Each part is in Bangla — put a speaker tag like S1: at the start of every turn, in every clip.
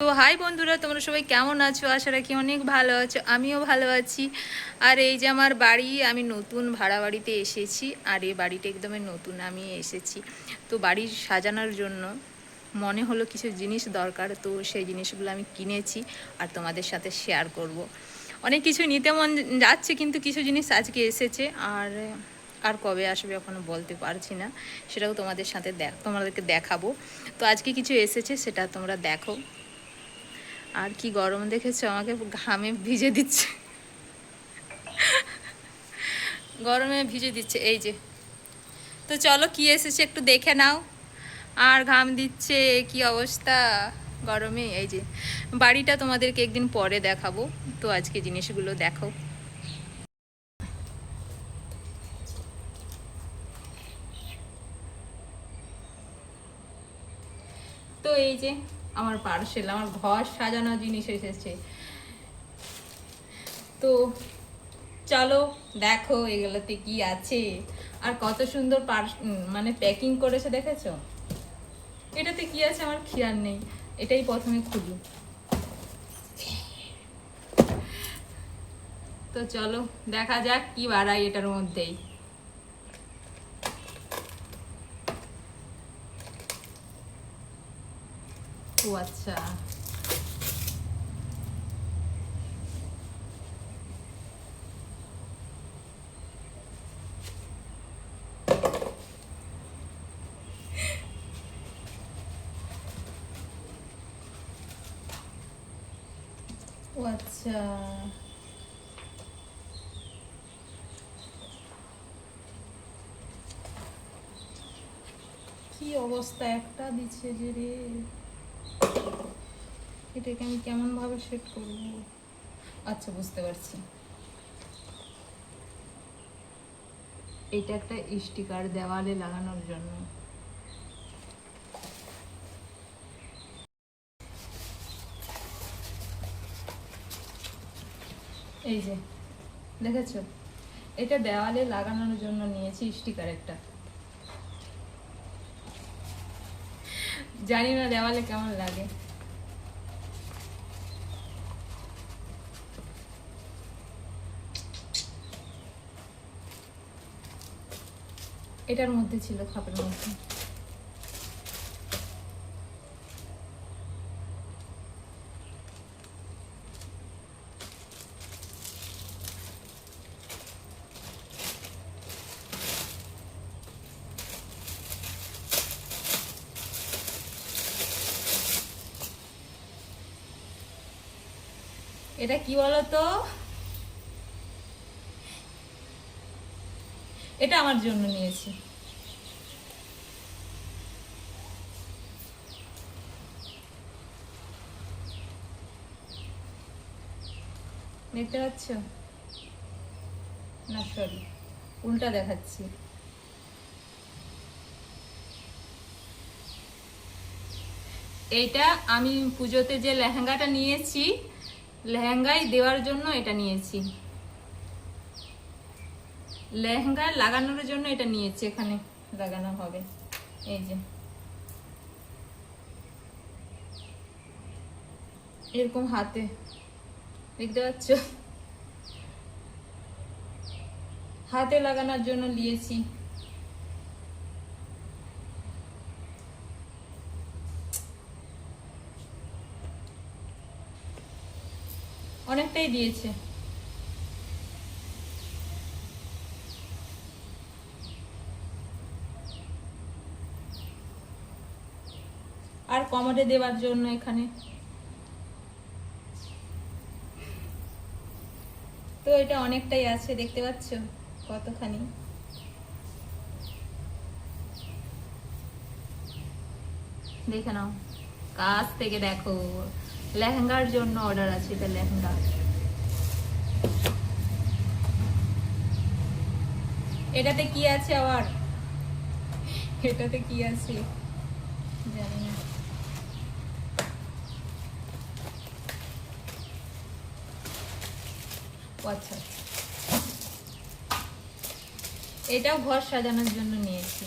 S1: তো হাই বন্ধুরা, তোমরা সবাই কেমন আছো? আশা রাখি অনেক ভালো আছো, আমিও ভালো আছি। আর এই যে আমার বাড়ি, আমি নতুন ভাড়া বাড়িতে এসেছি, আর এই বাড়িটা একদমই নতুন, আমি এসেছি। তো বাড়ি সাজানোর জন্য মনে হলো কিছু জিনিস দরকার, তো সেই জিনিসগুলো আমি কিনেছি আর তোমাদের সাথে শেয়ার করব। অনেক কিছু নিতে মন যাচ্ছে, কিন্তু কিছু জিনিস আজকে এসেছে, আর আর কবে আসবে এখনও বলতে পারছি না। সেটাও তোমাদের সাথে দেখ, তোমাদেরকে দেখাবো। তো আজকে কিছু এসেছে, সেটা তোমরা দেখো। আর কি গরম দেখেছ? আমাকে ঘামে ভিজে দিচ্ছে। গরমে ভিজে দিচ্ছে, এই যে। তো চলো, কি এসেছে একটু দেখে নাও। আর ঘাম দিচ্ছে, কি অবস্থা? গরমে, এই যে। বাড়িটা তোমাদেরকে একদিন পরে দেখাবো। তো আজকে জিনিসগুলো দেখো। তো এই যে আমার পার্সেল, আমার ঘর সাজানো জিনিস এসেছে। তো চলো, দেখো এগুলোতে কি আছে। আর কত সুন্দর পার্স মানে প্যাকিং করেছে দেখেছ? এটাতে কি আছে আমার খেয়াল নেই। এটাই প্রথমে খুলি। তো চলো, দেখা যাক কি বাড়াই এটার মধ্যেই। ও আচ্ছা। ও আচ্ছা। কি অবস্থা? একটা দিচ্ছে যে রে। এটাকে আমি কেমন ভাবে সেট করব? আচ্ছা বুঝতে পারছি। এটা একটা স্টিকার দেওয়ালে লাগানোর জন্য। এই যে, দেখেছ? এটা দেওয়ালে লাগানোর জন্য নিয়েছি স্টিকার একটা। জানি না দেওয়ালে কেমন লাগে। এটার মধ্যে ছিল খাপের মধ্যে। এটা কি বলতো? এটা আমার জন্য নিয়েছি। দেখতে পাচ্ছ? না সরি উল্টা দেখাচ্ছি। এইটা আমি পুজোতে যে লেহেঙ্গাটা নিয়েছি লেহেঙ্গায় দেওয়ার জন্য এটা নিয়েছি। লেহেঙ্গা লাগানোর জন্য এটা নিয়েছি, এখানে লাগানো হবে। এই যে। এরকম হাতে। দেখতে পাচ্ছ? হাতে লাগানোর জন্য নিয়েছি অনেকটাই দিয়েছে আর কমোডে দেওয়ার জন্য এখানে। তো এটা অনেকটাই আছে, দেখতে পাচ্ছ? কতখানি? দেখে নাও। কাছ থেকে দেখো। লেহেঙ্গার জন্য অর্ডার আছে এটা লেহেঙ্গা। এটাতে কি আছে আবার? এটাতে কি আছে? জানি না। আচ্ছা। এটাও ঘর সাজানোর জন্য নিয়েছি।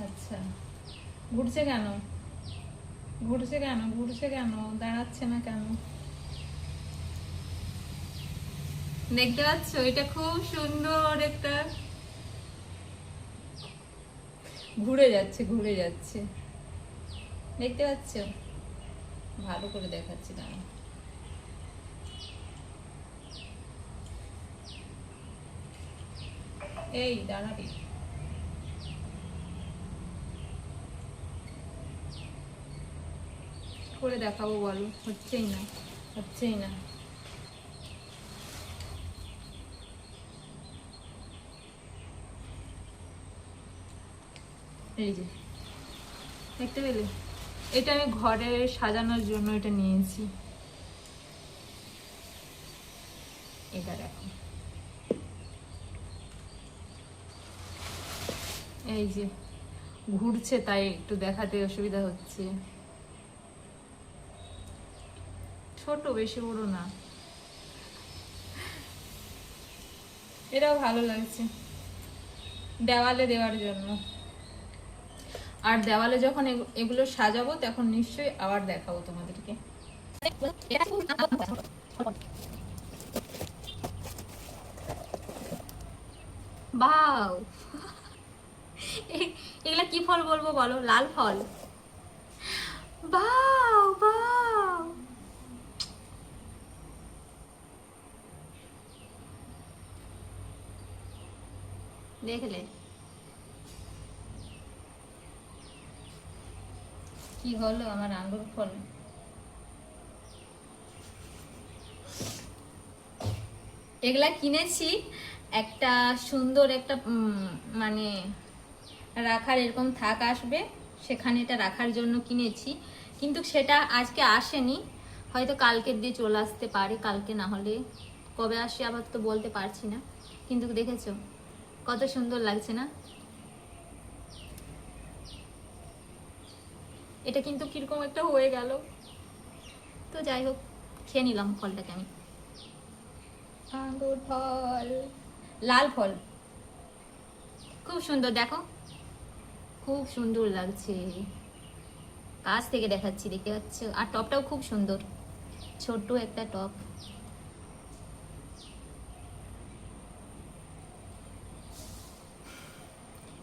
S1: আচ্ছা। ঘুরছে কেন? ঘুরছে কেন? ঘুরছে কেন? দাঁড়াচ্ছে না কেন? দেখতে পাচ্ছ? এটা খুব সুন্দর একটা ঘুরে যাচ্ছে ঘুরে যাচ্ছে। দেখতে পাচ্ছ? ভালো করে দেখাচ্ছি দাঁড়া এই, দাঁড়াবি। করে দেখাবো, বলো। হচ্ছেই না হচ্ছেই না। এই যে, দেখতে পেলে? এটা আমি ঘরে সাজানোর জন্য এটা নিয়েছি। এটা দেখো। এই যে, ঘুরছে তাই একটু দেখাতে অসুবিধা হচ্ছে। ছোট, বেশি বড় না। এটাও ভালো লাগছে। দেওয়ালে দেওয়ার জন্য। আর দেওয়ালে যখন এগুলো সাজাবো, তখন নিশ্চয়ই আবার দেখাবো তোমাদেরকে। এগুলা কি ফল বলব বলো? লাল ফল। দেখলে? কি হলো? আমার আঙ্গুর ফল এগুলা কিনেছি। একটা সুন্দর একটা মানে রাখার এরকম থাক আসবে। সেখানে এটা রাখার জন্য কিনেছি। কিন্তু সেটা আজকে আসেনি। হয়তো কালকের দিয়ে চলে আসতে পারে। কালকে না হলে কবে আসে আবার তো বলতে পারছি না। কিন্তু দেখেছ, কত সুন্দর লাগছে না? এটা কিন্তু কীরকম একটা হয়ে গেল। তো যাই হোক খেয়ে নিলাম ফলটাকে আমি। আঙ্গুর ফল লাল ফল। খুব সুন্দর দেখো। খুব সুন্দর লাগছে। কাছ থেকে দেখাচ্ছি দেখতে পাচ্ছ? আর টপটাও খুব সুন্দর। ছোট্ট একটা টপ।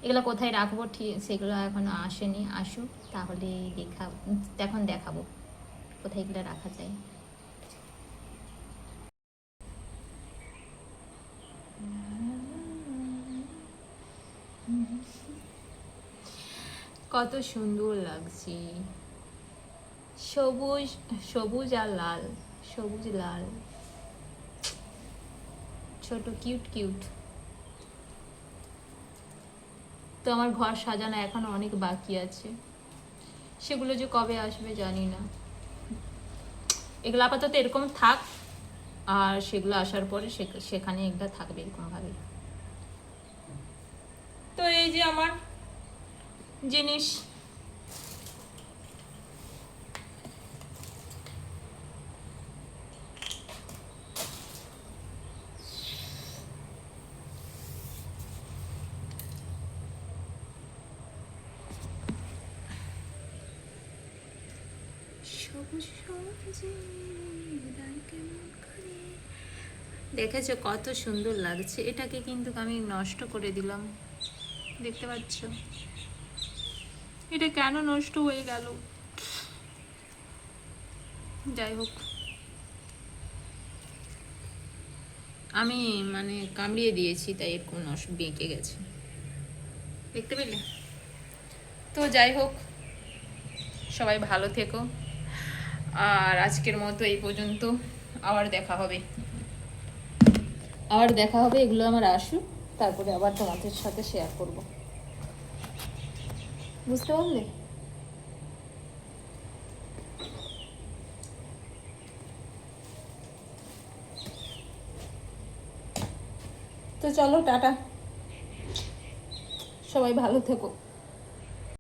S1: এগুলো কোথায় রাখব? ঠিক সেগুলো এখনও আসেনি, আসুক, তাহলে দেখা তখন দেখাবো কোথায় এগুলো রাখা যায়। কত সুন্দর লাগছে। সবুজ সবুজ আর লাল, সবুজ লাল। ছোট কিউট কিউট তো আমার ঘর সাজানো এখনও অনেক বাকি আছে। সেগুলো যে কবে আসবে জানি না। এগুলো আপাতত এরকম থাক, আর সেগুলো আসার পরে সেখানে এগুলো থাকবে এরকমভাবে। তো এই যে আমার জিনিস দেখেছ কত সুন্দর লাগছে। এটাকে কিন্তু আমি নষ্ট করে দিলাম। দেখতে পাচ্ছ? এটা কেন নষ্ট হয়ে গেল? যাই হোক। আমি মানে কামড়িয়ে দিয়েছি, তাই এরকম নষ্ট বেঁকে গেছে। দেখতে পেলে? তো যাই হোক, সবাই ভালো থেকো। আর আজকের মতো এই পর্যন্ত। আবার দেখা হবে। আবার দেখা হবে, এগুলো আমার আসুক, তারপরে আবার তোমাদের সাথে শেয়ার করব। বুঝতে পারলে? তো চলো, টাটা। সবাই ভালো থেকো।